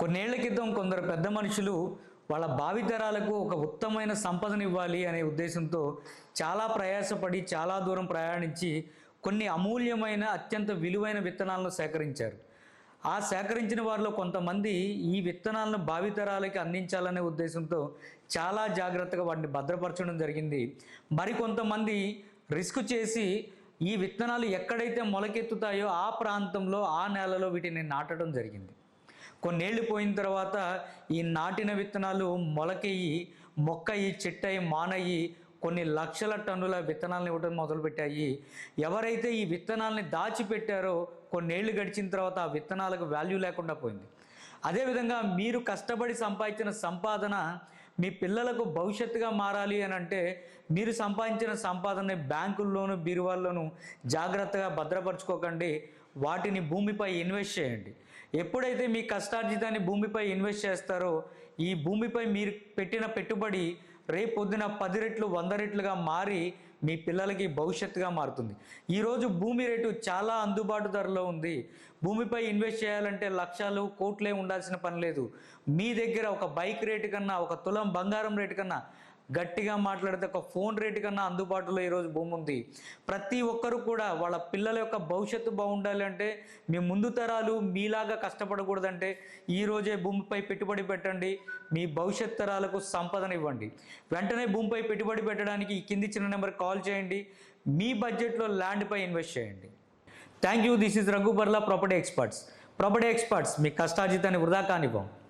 కొన్నేళ్ళ క్రితం కొందరు పెద్ద మనుషులు వాళ్ళ భావితరాలకు ఒక ఉత్తమమైన సంపదను ఇవ్వాలి అనే ఉద్దేశంతో చాలా ప్రయాసపడి చాలా దూరం ప్రయాణించి కొన్ని అమూల్యమైన అత్యంత విలువైన విత్తనాలను సేకరించారు. ఆ సేకరించిన వారిలో కొంతమంది ఈ విత్తనాలను భావితరాలకి అందించాలనే ఉద్దేశంతో చాలా జాగ్రత్తగా వాటిని భద్రపరచడం జరిగింది. మరికొంతమంది రిస్క్ చేసి ఈ విత్తనాలు ఎక్కడైతే మొలకెత్తుతాయో ఆ ప్రాంతంలో ఆ నేలలో వీటిని నాటడం జరిగింది. కొన్నేళ్ళు పోయిన తర్వాత ఈ నాటిన విత్తనాలు మొలకెయ్యి మొక్కయి చెట్టయి మానయ్యి కొన్ని లక్షల టన్నుల విత్తనాలను ఇవ్వడం మొదలుపెట్టాయి. ఎవరైతే ఈ విత్తనాలని దాచిపెట్టారో కొన్నేళ్ళు గడిచిన తర్వాత ఆ విత్తనాలకు వాల్యూ లేకుండా పోయింది. అదేవిధంగా మీరు కష్టపడి సంపాదించిన సంపాదన మీ పిల్లలకు భవిష్యత్తుగా మారాలి అని అంటే మీరు సంపాదించిన సంపాదనని బ్యాంకుల్లోను బీరువాల్లోనూ జాగ్రత్తగా భద్రపరచుకోకండి. వాటిని భూమిపై ఇన్వెస్ట్ చేయండి. ఎప్పుడైతే మీ కష్టార్జితాన్ని భూమిపై ఇన్వెస్ట్ చేస్తారో ఈ భూమిపై మీరు పెట్టిన పెట్టుబడి రేపు పొద్దున పది రెట్లు వంద రెట్లుగా మారి మీ పిల్లలకి భవిష్యత్తుగా మారుతుంది. ఈరోజు భూమి రేటు చాలా అందుబాటు ధరలో ఉంది. భూమిపై ఇన్వెస్ట్ చేయాలంటే లక్షలు కోట్లే ఉండాల్సిన పని లేదు. మీ దగ్గర ఒక బైక్ రేటు కన్నా ఒక తులం బంగారం రేటు కన్నా గట్టిగా మాట్లాడితే ఒక ఫోన్ రేటు కన్నా అందుబాటులో ఈరోజు భూమి ఉంది. ప్రతి ఒక్కరు కూడా వాళ్ళ పిల్లల యొక్క భవిష్యత్తు బాగుండాలి అంటే మీ ముందు తరాలు మీలాగా కష్టపడకూడదంటే ఈ రోజే భూమిపై పెట్టుబడి పెట్టండి మీ భవిష్యత్ తరాలకు సంపదన ఇవ్వండి. వెంటనే భూమిపై పెట్టుబడి పెట్టడానికి ఈ కింది చిన్న నెంబర్ కాల్ చేయండి మీ బడ్జెట్లో ల్యాండ్పై ఇన్వెస్ట్ చేయండి. థ్యాంక్ యూ దిస్ ఇస్ రఘుబర్లా ప్రాపర్టీ ఎక్స్పర్ట్స్. ప్రాపర్టీ ఎక్స్పర్ట్స్ మీ కష్టార్జితాన్ని వృధా కానివ్వం.